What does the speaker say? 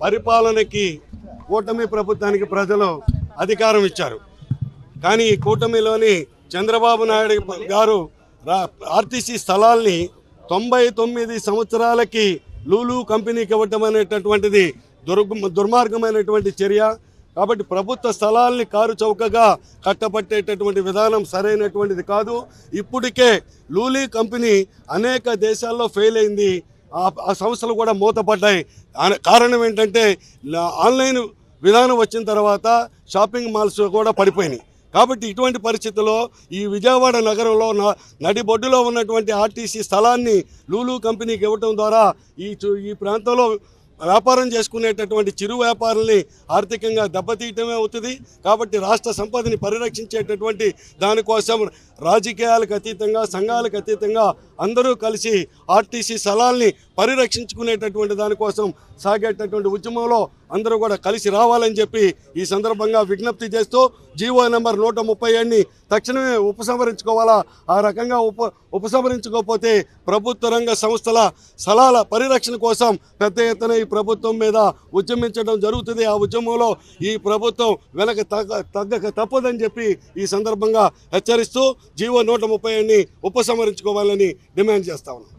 పరిపాలనకి కూటమి ప్రభుత్వానికి ప్రజలు అధికారం ఇచ్చారు. కానీ ఈ కూటమిలోని చంద్రబాబు నాయుడు గారు రా- ఆర్టీసీ స్థలాల్ని తొంభై తొమ్మిది సంవత్సరాలకి లూలు కంపెనీకి ఇవ్వటం అనేటటువంటిది దుర్మార్గమైనటువంటి చర్య. కాబట్టి ప్రభుత్వ స్థలాల్ని కారు చౌకగా కట్టబట్టేటటువంటి విధానం సరైనటువంటిది కాదు. ఇప్పటికే లూలీ కంపెనీ అనేక దేశాల్లో ఫెయిల్ అయింది. ఆ సంస్థలు కూడా మూతపడ్డాయి. కారణం ఏంటంటే ఆన్లైన్ విధానం వచ్చిన తర్వాత షాపింగ్ మాల్స్ కూడా పడిపోయినాయి. కాబట్టి ఇటువంటి పరిస్థితుల్లో ఈ విజయవాడ నగరంలో న- నడిబొడ్డులో ఉన్నటువంటి ఆర్టీసీ స్థలాన్ని లూలు కంపెనీకి ఇవ్వటం ద్వారా ఈ చు- ఈ ప్రాంతంలో వ్యాపారం చేసుకునేటటువంటి చిరు వ్యాపారుల్ని ఆర్థికంగా దెబ్బతీయటమే అవుతుంది. కాబట్టి రాష్ట్ర సంపదని పరిరక్షించేటటువంటి దానికోసం రాజకీయాలకు అతీతంగా సంఘాలకు అతీతంగా అందరూ కలిసి ఆర్టీసీ స్థలాల్ని పరిరక్షించుకునేటటువంటి దానికోసం సాగేటటువంటి ఉద్యమంలో అందరూ కూడా కలిసి రావాలని చెప్పి ఈ సందర్భంగా విజ్ఞప్తి చేస్తూ జీవో నెంబర్ నూట ముప్పై ఏడుని తక్షణమే ఉపసంహరించుకోవాలా? ఆ రకంగా ఉప ఉపసంహరించుకోకపోతే ప్రభుత్వ రంగ సంస్థల స్థలాల పరిరక్షణ కోసం పెద్ద ఎత్తున ఈ ప్రభుత్వం మీద ఉద్యమించడం జరుగుతుంది. ఆ ఉద్యమంలో ఈ ప్రభుత్వం వెనక తగ్గ తగ్గక తప్పదని చెప్పి ఈ సందర్భంగా హెచ్చరిస్తూ జీవో నూట ముప్పై ఉపసంహరించుకోవాలని డిమాండ్ చేస్తా ఉన్నాం.